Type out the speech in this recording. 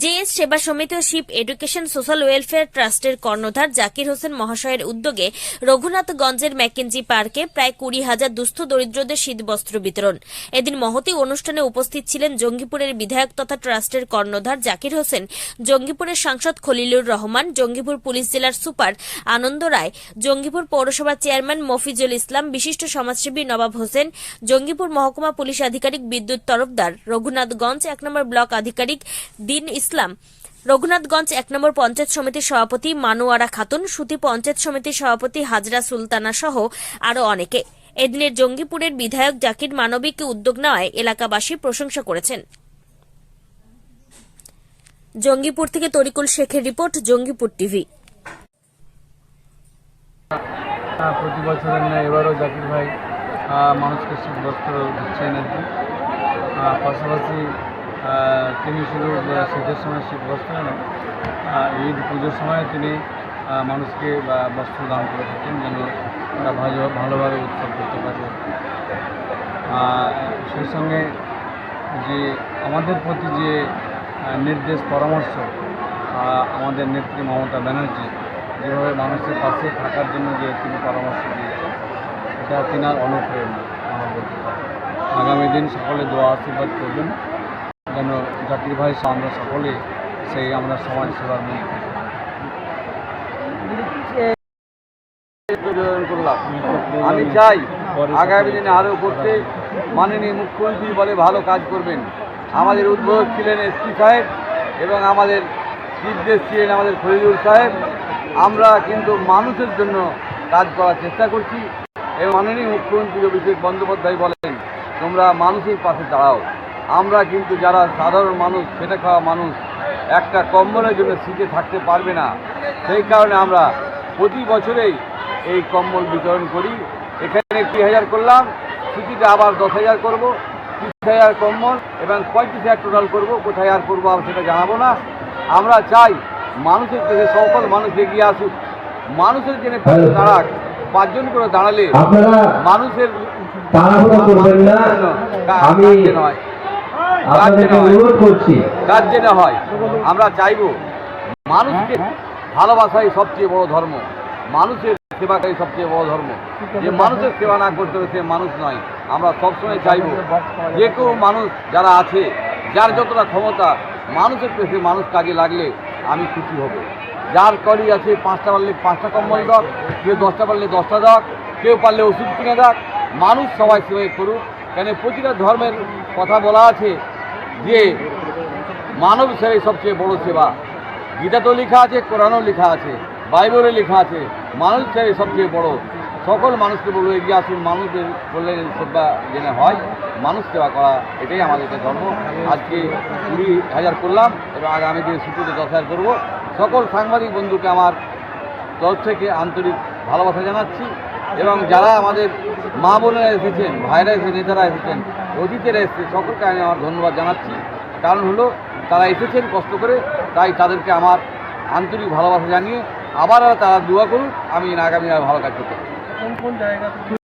JS সেবা সমিতি ও শিপ এডুকেশন সোশ্যাল ওয়েলফেয়ার ট্রাস্টের কর্ণধার জাকির হোসেন মহাশয়ের উদ্যোগে রঘুনাথগঞ্জের ম্যাকেঞ্জি পার্কে প্রায় কুড়ি হাজার দুস্থ দরিদ্রদের শীতবস্ত্র বিতরণ। এদিন মহতি অনুষ্ঠানে উপস্থিত ছিলেন জঙ্গিপুরের বিধায়ক তথা ট্রাস্টের কর্ণধার জাকির হোসেন, জঙ্গিপুরের সাংসদ খলিলুর রহমান, জঙ্গিপুর পুলিশ জেলার সুপার আনন্দ রায়, জঙ্গিপুর পৌরসভার চেয়ারম্যান মফিজুল ইসলাম, বিশিষ্ট সমাজসেবী নবাব হোসেন, জঙ্গিপুর মহকুমা পুলিশ আধিকারিক বিদ্যুৎ তরফদার, রঘুনাথগঞ্জ এক নম্বর ব্লক আধিকারিক দিন ইসলাম। রঘুনাথগঞ্জ এক নম্বর পঞ্চায়েত সমিতির সভাপতি মানুয়ারা খাতুন, সুতি পঞ্চায়েত সমিতির সভাপতি হাজরা সুলতানা সহ আরও অনেকে। এদিনের জঙ্গিপুরের বিধায়ক জাকির মানবিক উদ্যোগ নেওয়ায় এলাকাবাসী প্রশংসা করেছেন। জঙ্গিপুর থেকে তরিকুল শেখের রিপোর্ট, জঙ্গিপুর টিভি। প্রতি বছরের ন্যায় এবারও জাকির ভাই মানুষকে শীত বস্ত্র দিচ্ছেন আর কি। পাশাপাশি তিনি শুধু শীতের সময় শীত বস্ত্র নয় ঈদ পুজোর সময় তিনি মানুষকে, বা, বস্ত্র দান করে থাকেন যেন তারা ভালো, ভালোভাবে উৎসব করতে পারে সেই সঙ্গে যে আমাদের প্রতি যে নির্দেশ, পরামর্শ আমাদের নেত্রী মমতা ব্যানার্জি, যেভাবে মানুষের পাশে থাকার জন্য যে তিনি পরামর্শ দিয়েছেন, এটা তিনার অনুপ্রেরণা পারি। আগামী দিন সকলে দোয়া আশীর্বাদ করবেন যেন জাকির ভাই আমরা সকলে সেই আমরা সমাজ সেবার করলাম আমি চাই আগামী দিনে আরও করতে মাননীয় মুখ্যমন্ত্রী বলে ভালো কাজ করবেন। আমাদের উদ্বোধক ছিলেন এসপি সাহেব এবং আমাদের নির্দেশ ছিলেন আমাদের ফরিদুল সাহেব। আমরা কিন্তু মানুষের জন্য কাজ করার চেষ্টা করছি। এবং মাননীয় মুখ্যমন্ত্রী অভিষেক বন্দ্যোপাধ্যায় বলেন, তোমরা মানুষের পাশে দাঁড়াও। আমরা কিন্তু যারা সাধারণ মানুষ খেটে খাওয়া মানুষ একটা কম্বলের জন্য শীতে থাকতে পারবে না। সেই কারণে আমরা প্রতি বছরেই এই কম্বল বিতরণ করি। এখানে কুড়ি হাজার করলাম ছুটিতে আবার দশ হাজার করব তিরিশ হাজার কম্বল এবং পঁয়ত্রিশ হাজার টোটাল করব। কোথায় আর করব আমি সেটা জানাব না। আমরা চাই মানুষের কাছে সকল মানুষ এগিয়ে আসুক। মানুষের পাশে দাঁড়াক পাঁচজন করে দাঁড়ালে মানুষের আমি হয় আপনাদেরকে অনুরোধ করছি। কাজ যেন হয়। আমরা চাইব মানুষকে ভালোবাসাই সবচেয়ে বড় ধর্ম। মানুষের সেবাটাই সবচেয়ে বড় ধর্ম। যে মানুষের সেবা না করতে হবে সে মানুষ নয়। আমরা সবসময় চাইব যে কেউ মানুষ যারা আছে যার যতটা ক্ষমতা মানুষের পেশে মানুষ কাজে লাগলে আমি খুশি হব। যার করি আছে পাঁচটা পারলে পাঁচটা কম্বল দাও কেউ দশটা পারলে দশটা দাও কেউ পারলে ওষুধ কিনে দাও মানুষ সবাই সেবাই করুক। কেন প্রতিটা ধর্মের কথা বলা আছে যে মানব সেবাই সবচেয়ে বড় সেবা। গীতা তো লেখা আছে, কোরআনও লেখা আছে, বাইবেলে লেখা আছে মানুষ সেবাই সবচেয়ে বড়। সকল মানুষকে বলব, এগিয়ে আসুন মানুষের বললে সেবা যেন হয়, মানুষ সেবা করা, এটাই আমাদের একটা ধর্ম। আজকে কুড়ি হাজার করলাম এবং আগামী দিনে ছুটিতে দশ হাজার করব, সকল সাংবাদিক বন্ধুকে আমার তরফ থেকে আন্তরিক ভালোবাসা জানাচ্ছি। এবং যারা আমাদের মা বোনেরা এসেছেন, ভাইরা এসেছেন, নেতারা এসেছেন, অতীতেরা এসেছে সকলকে আমি আমার ধন্যবাদ জানাচ্ছি কারণ হলো, তারা এসেছেন কষ্ট করে, তাই তাদেরকে আমার আন্তরিক ভালোবাসা জানিয়ে আবার তারা দোয়া করুক, আমি আগামী আর ভালো কাজ করতে পারি।